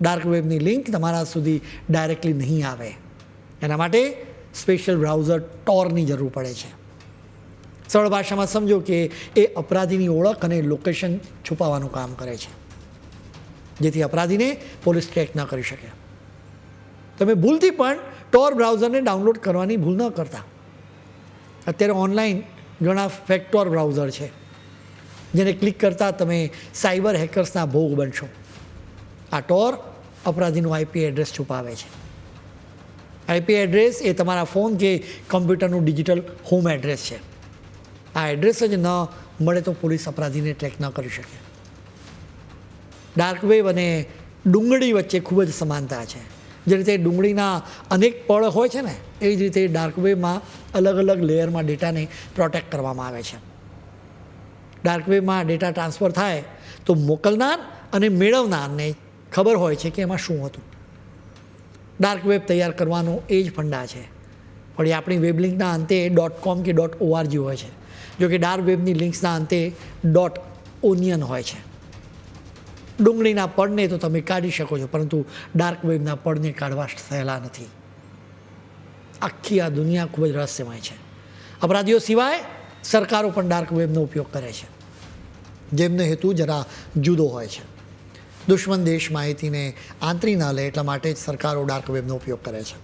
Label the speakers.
Speaker 1: Dark વેબની link તમારા સુધી directly નહીં આવે. એના માટે સ્પેશિયલ બ્રાઉઝર ટોરની જરૂર પડે છે. સરળ ભાષામાં સમજો કે એ અપરાધીની ઓળખ અને લોકેશન છુપાવવાનું કામ કરે છે. જેથી અપરાધીને પોલીસ ટ્રેક ન કરી શકે. તમે ભૂલથી પણ ટોર બ્રાઉઝરને ડાઉનલોડ કરવાની ભૂલ ન કરતા. અત્યારે ઓનલાઈન ઘણા ફેક્ટોર બ્રાઉઝર છે. જેને ક્લિક કરતાં તમે સાયબર હેકર્સના ભોગ બનશો. આ ટોર અપરાધીનું આઈપી એડ્રેસ છુપાવે છે. આઈપી એડ્રેસ એ તમારા ફોન કે કમ્પ્યુટરનું ડિજિટલ હોમ એડ્રેસ છે. આ એડ્રેસ જ ન મળે તો પોલીસ અપરાધીને ટ્રેક ન કરી શકે. ડાર્ક વેવ અને ડુંગળી વચ્ચે ખૂબ જ સમાનતા છે. જે રીતે ડુંગળીના અનેક પળ હોય છે ને, એ જ રીતે ડાર્ક વેવમાં અલગ અલગ લેયરમાં ડેટાને પ્રોટેક્ટ કરવામાં આવે છે. ડાર્ક વેવમાં ડેટા ટ્રાન્સફર થાય તો મોકલનાર અને મેળવનારને ખબર હોય છે કે એમાં શું હતું. ડાર્ક વેબ તૈયાર કરવાનો એ જ ફંડા છે. પણ એ આપણી વેબલિંકના અંતે. ડોટ કોમ કે. ડોટ ઓઆરજી હોય છે. જો કે ડાર્ક વેબની લિંક્સના અંતે. ડોટ ઓનિયન હોય છે. ડુંગળીના પડને તો તમે કાઢી શકો છો, પરંતુ ડાર્ક વેબના પડને કાઢવા સહેલા નથી. આખી આ દુનિયા ખૂબ જ રહસ્યમય છે. અપરાધીઓ સિવાય સરકારો પણ ડાર્ક વેબનો ઉપયોગ કરે છે. જેમનો હેતુ જરા જુદો હોય છે. દુશ્મન દેશ માહિતીને આંતરી ન લે એટલા માટે જ સરકારો ડાર્ક વેબનો ઉપયોગ કરે છે.